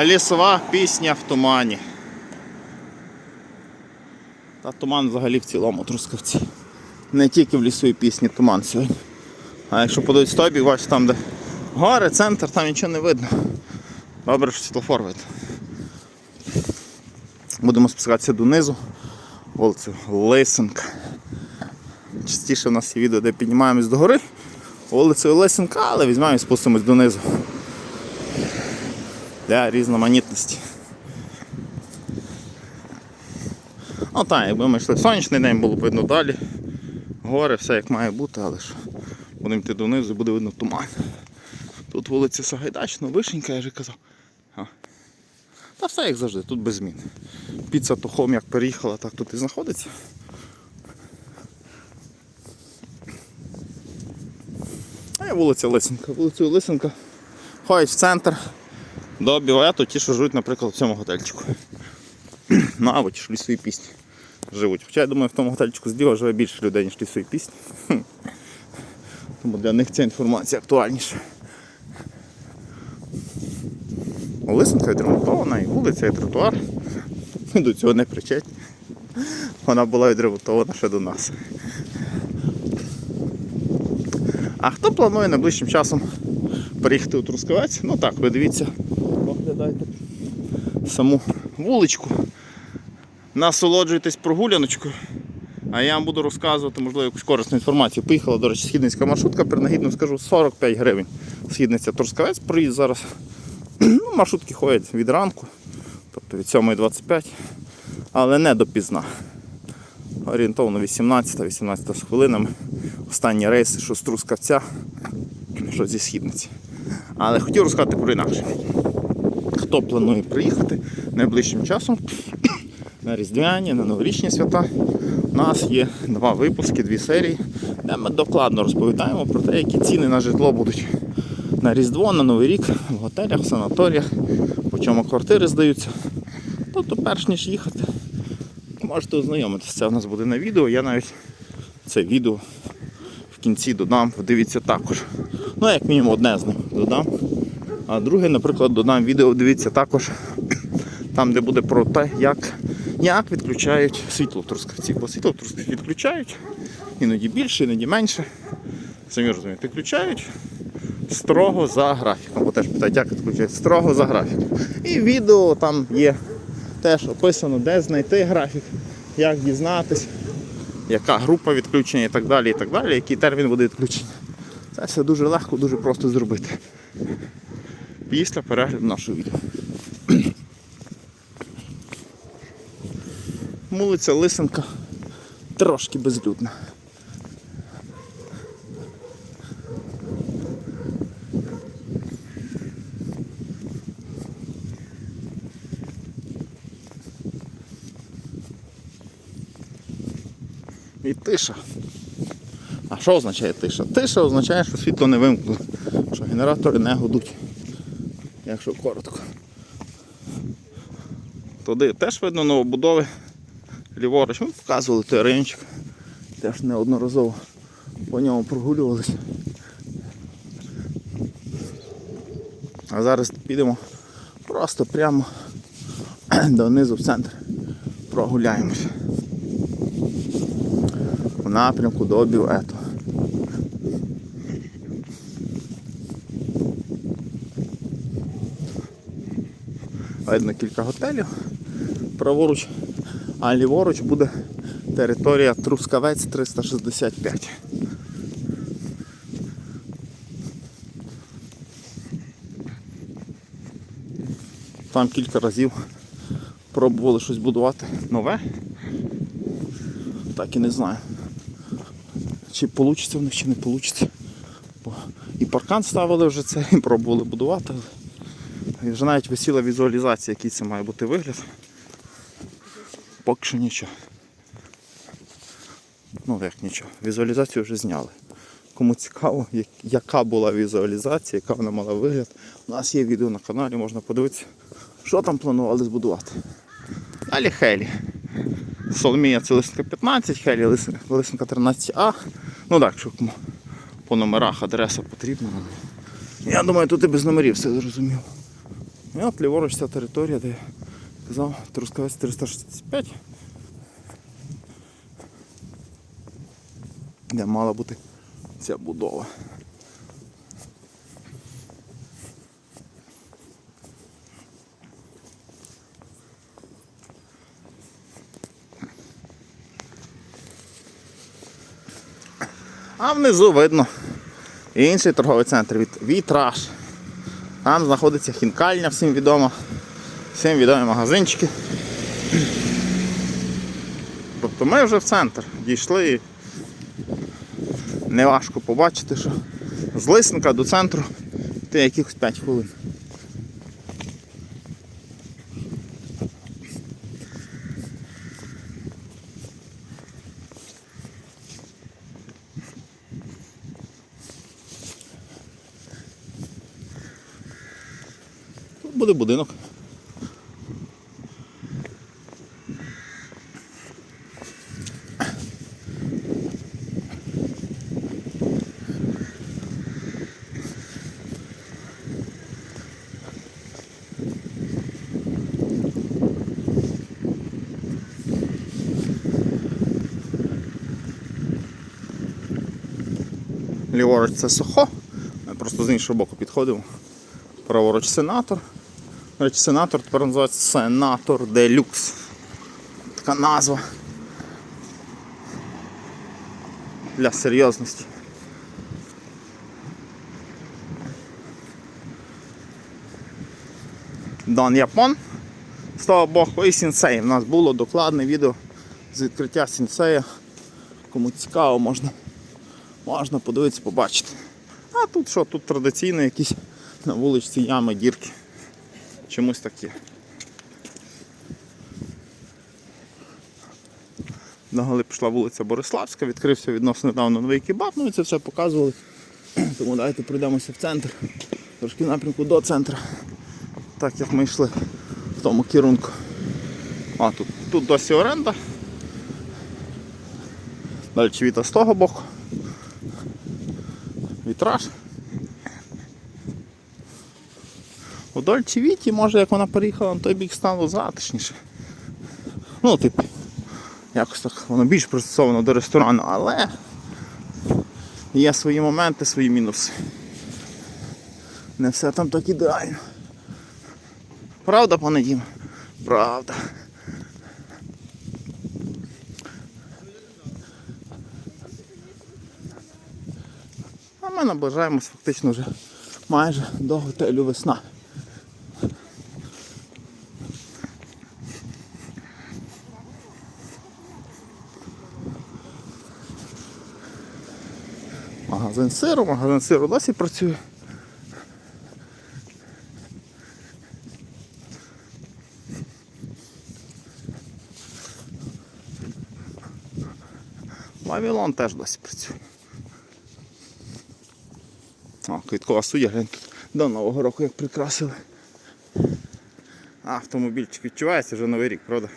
Лісова пісня в тумані. Та туман взагалі в цілому трускавці. Не тільки в лісовій пісні туман сьогодні. А якщо подивитися той бік, бачиш там, де гори, центр, там нічого не видно. Добре, що світлофор видно. Будемо спускатися донизу. Вулицю Лисенка. Частіше в нас є відео, де піднімаємось до гори. Вулицею Лисенка, але візьмемо і спустимось донизу. Для різноманітності. Ну так, якби ми йшли в сонячний день, було б видно далі. Гори, все як має бути, але ж будемо йти донизу, буде видно туман. Тут вулиця Сагайдачна, Вишенька, я вже казав. А. Та все як завжди, тут без змін. Піца Тухом як переїхала, так тут і знаходиться. А є вулиця Лисенка. Вулицю Лисенка ходять в центр до бювету, ті, що живуть, наприклад, в цьому готельчику. Ну, а от ж лісові пісні живуть. Хоча я думаю, в тому готельчику зліва живе більше людей, ніж лісові пісні. Тому для них ця інформація актуальніша. Лисенка відремонтована, і вулиця, і тротуар. До цього не причетні. Вона була відремонтована ще до нас. А хто планує найближчим часом переїхати у Трускавець? Ну так, ви дивіться, оглядайте саму вуличку. Насолоджуйтесь прогуляночкою. А я вам буду розказувати, можливо, якусь корисну інформацію. Поїхала, до речі, східницька маршрутка, принагідно скажу, 45 гривень. Східниця Трускавець, проїзд зараз. Ну, маршрутки ходять від ранку, тобто від 7.25, але не допізна. Орієнтовно 18-18 з хвилинами. Останні рейси, що з Трускавця, що зі східниці. Але хотів розказати про інакше. Хто планує приїхати найближчим часом на Різдвяні, на новорічні свята. У нас є два випуски, дві серії, де ми докладно розповідаємо про те, які ціни на житло будуть на Різдво, на Новий рік, в готелях, в санаторіях, по чому квартири здаються. Тобто, перш ніж їхати, можете ознайомитися. Це у нас буде на відео. Я навіть це відео в кінці додам, подивіться також. Ну, як мінімум одне з них додам. А друге, наприклад, додам відео, дивіться також там, де буде про те, як, як відключають світло в Трускавці. Бо світло в Трускавці відключають, іноді більше, іноді менше. Самі розумієте, відключають строго за графіком. Бо теж питають, як відключають строго за графіком. І відео там є теж описано, де знайти графік, як дізнатись, яка група відключення і так далі, і так далі, який термін буде відключення. Це все дуже легко, дуже просто зробити. Після перегляду нашого відео. Вулиця Лисенка трошки безлюдна. І тиша. А що означає тиша? Тиша означає, що світло не вимкнуло, що генератори не гудуть, якщо коротко. Туди теж видно новобудови. Ліворуч. Ми показували той райончик. Теж неодноразово по ньому прогулювалися. А зараз підемо просто прямо донизу в центр. Прогуляємося. У напрямку до бювету. Видно кілька готелів праворуч, а ліворуч буде територія Трускавець 365. Там кілька разів пробували щось будувати нове. Так і не знаю. Чи вийде в них, чи не вийде. І паркан ставили вже це, і пробували будувати. І вже навіть висіла візуалізація, який це має бути вигляд. Поки що нічого. Ну як нічого. Візуалізацію вже зняли. Кому цікаво, яка була візуалізація, яка вона мала вигляд. У нас є відео на каналі, можна подивитися, що там планували збудувати. Далі Хелі. Соломія це лисенка 15, Хелі лисенка, лисенка 13А. Ну так, кому по номерах адреса потрібна. Я думаю, тут і без номерів все зрозуміло. І от ліворуч ця територія, де я казав Трускавець 365. Де мала бути ця будова. А внизу видно інший торговий центр від Вітраж. Там знаходиться хінкальня, всім відома. Всім відомі магазинчики. Тобто ми вже в центр дійшли і неважко побачити, що з Лисенка до центру ти якихось 5 хвилин. Буде будинок. Ліворуч це сухо. Просто з іншого боку підходимо. Праворуч сенатор. Речі, сенатор тепер називається Сенатор Делюкс. Така назва. Для серйозності. Дон Япон. Того боку і сінсей. У нас було докладне відео з відкриття сінсея. Кому цікаво, можна, можна подивитися, побачити. А тут що, тут традиційно якісь на вуличці ями, дірки. Чомусь таке. Далі пішла вулиця Бориславська, відкрився відносно недавно новий кебаб, ну і це все показували. Тому давайте пройдемося в центр. Трошки в напрямку до центру. Так як ми йшли в тому керунку. А, тут, тут досі оренда. Далі віта з того боку. Вітраж. У Дольче Віті, може, як вона переїхала на той бік стало затишніше. Ну, типу, якось так воно більш пристосовано до ресторану, але є свої моменти, свої мінуси. Не все там так ідеально. Правда, пане Дім? Правда. А ми наближаємось фактично вже майже до готелю весна. Магазин сиру, магазин сиру досі працює. Вавилон теж досі працює. О, квіткова суддя, глянь тут до Нового року як прикрасили. А, автомобільчик відчувається вже новий рік, правда?